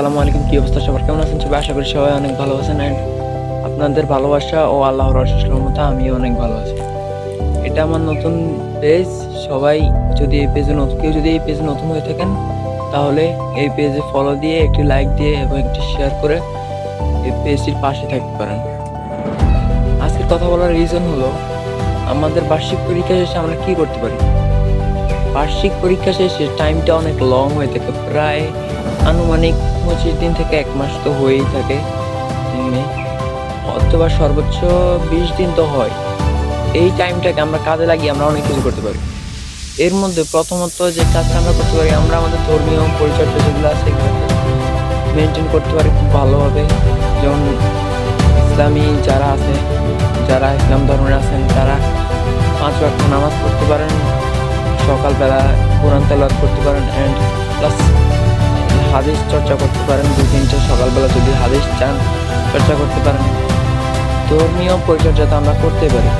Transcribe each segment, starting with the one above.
আসসালামু আলাইকুম, কি অবস্থা সবার? কেমন আছেন সবাই? আশা করি সবাই অনেক ভালো আছেন। অ্যান্ড আপনাদের ভালোবাসা ও আল্লাহর অশেষ রহমতে আমিও অনেক ভালো আছি। এটা আমার নতুন পেজ সবাই যদি এই পেজে নতুন কেউ যদি এই পেজে নতুন হয়ে থাকেন, তাহলে এই পেজে ফলো দিয়ে, একটি লাইক দিয়ে এবং একটি শেয়ার করে এই পেজটির পাশে থাকতে পারেন। আজকের কথা বলার রিজন হলো, আমাদের বার্ষিক পরীক্ষা শেষে আমরা কি করতে পারি? বার্ষিক পরীক্ষা শেষে টাইমটা অনেক লং হয়ে থাকে। প্রায় আনুমানিক পঁচিশ দিন থেকে এক মাস তো হয়েই থাকে দিনে। অথবা সর্বোচ্চ বিশ দিন তো হয়। এই টাইমটাকে আমরা কাজে লাগিয়ে আমরা অনেক কিছু করতে পারি। এর মধ্যে প্রথমত যে কাজটা আমরা করতে পারি, আমরা আমাদের ধর্মীয় পরিচর্যা যেগুলো আছে মেনটেন করতে পারি খুব ভালোভাবে। যেমন ইসলামী যারা আছে, যারা ইসলাম ধর্মের আছেন, তারা পাঁচ ওয়াক্ত নামাজ পড়তে পারেন, সকালবেলা কোরআন তেলাওয়াত করতে পারেন অ্যান্ড প্লাস হাদিস চর্চা করতে পারেন দু তিনটে সকালবেলা যদি হাদিস চান, চর্চা করতে পারেন। ধর্মীয় পরিচর্যা তো আমরা করতে পারি।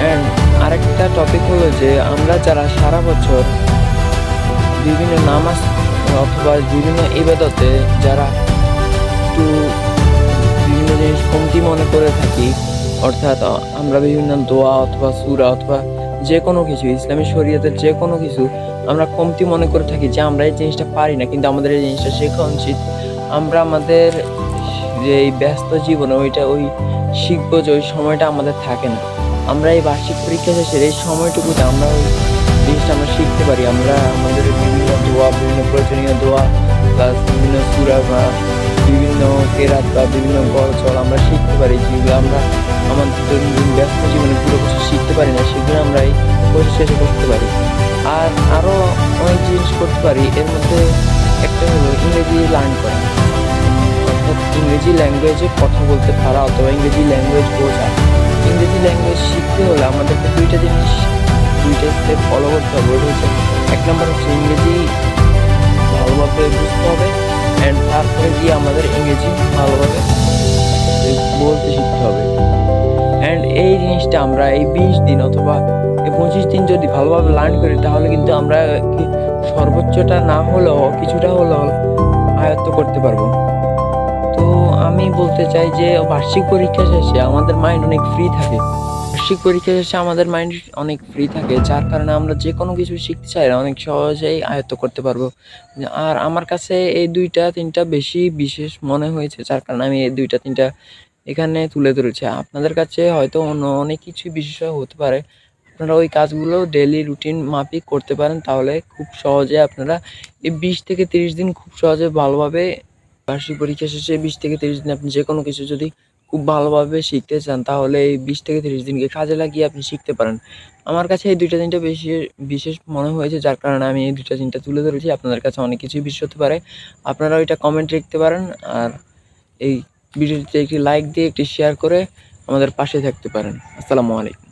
অ্যান্ড আরেকটা টপিক হলো যে, আমরা যারা সারা বছর বিভিন্ন নামাজ অথবা বিভিন্ন ইবাদতে যারা একটু বিভিন্ন জিনিস কমতি মনে করে থাকি, অর্থাৎ আমরা বিভিন্ন দোয়া অথবা সুরা অথবা যে কোনো কিছু, ইসলামী শরীয়তের যে কোনো কিছু আমরা কমতি মনে করে থাকি যে আমরা এই জিনিসটা পারি না, কিন্তু আমাদের এই জিনিসটা শেখা উচিত। আমরা আমাদের যে এই ব্যস্ত জীবনে ওইটা ওই শিখব যে ওই সময়টা আমাদের থাকে না। আমরা এই বার্ষিক পরীক্ষা শেষের এই সময়টুকুতে আমরা ওই জিনিসটা আমরা শিখতে পারি। আমরা আমাদের বিভিন্ন দোয়া, বিভিন্ন প্রয়োজনীয় দোয়া প্লাস বিভিন্ন সুরা বা বিভিন্ন কেরাত বা বিভিন্ন গল্পল আমরা শিখতে পারি, যেগুলো আমরা আমাদের দৈনন্দিন ব্যস্ত জীবনে পুরো কিছু শিখতে পারি না, সেগুলো আমরা এই কোর্স শেষে করতে পারি। আর আরও অনেক জিনিস করতে পারি। এর মধ্যে একটা হলো ইংরেজি লার্ন করা। অর্থাৎ ইংরেজি ল্যাঙ্গুয়েজে কথা বলতে পারা অথবা ইংরেজি ল্যাঙ্গুয়েজ বোঝা। ইংরেজি ল্যাঙ্গুয়েজ শিখতে হলে আমাদেরকে দুইটা জিনিস, দুইটা স্টেপ ফলো করতে হবে। ওটা হচ্ছে এক নম্বর হচ্ছে ইংরেজি ভালোভাবে বুঝতে হবে অ্যান্ড তারপরে গিয়ে আমাদের ইংরেজি ভালোভাবে বলতে শিখতে হবে। অ্যান্ড এই জিনিসটা আমরা এই বিশ দিন অথবা পঁচিশ দিন যদি ভালোভাবে লার্ন করি, তাহলে কিন্তু আমরা সর্বোচ্চটা না হলেও কিছুটা হলেও আয়ত্ত করতে পারব। তো আমি বলতে চাই যে বার্ষিক পরীক্ষা শেষে আমাদের মাইন্ড অনেক ফ্রি থাকে। বার্ষিক পরীক্ষা শেষে আমাদের মাইন্ড অনেক ফ্রি থাকে, যার কারণে আমরা যে কোনো কিছু শিখতে চাই অনেক সহজেই আয়ত্ত করতে পারব। আর আমার কাছে এই দুইটা, তিনটা বেশি বিশেষ মনে হয়েছে, যার কারণে আমি এই দুইটা, তিনটা এখানে তুলে ধরেছি। আপনাদের কাছে হয়তো অন্য অনেক কিছু বিশেষ হতে পারে আপনারা ওই কাজগুলো ডেলি রুটিন মাফিক করতে পারেন, তাহলে খুব সহজে আপনারা এই বিশ থেকে তিরিশ দিন খুব সহজে ভালোভাবে বার্ষিক পরীক্ষা শেষে বিশ থেকে তিরিশ দিন আপনি যে কোনো কিছু যদি খুব ভালোভাবে শিখতে চান, তাহলে এই বিশ থেকে তিরিশ দিনকে কাজে লাগিয়ে আপনি শিখতে পারেন। আমার কাছে এই দুইটা তিনটা বেশি, বিশেষ মনে হয়েছে, যার কারণে আমি এই দুইটা তিনটা তুলে ধরেছি। আপনাদের কাছে অনেক কিছুই বিশেষ হতে পারে। আপনারা ওইটা কমেন্ট লিখতে পারেন আর এই ভিডিওটিতে একটি লাইক দিয়ে একটি শেয়ার করে আমাদের পাশে থাকতে পারেন। আসসালামু আলাইকুম।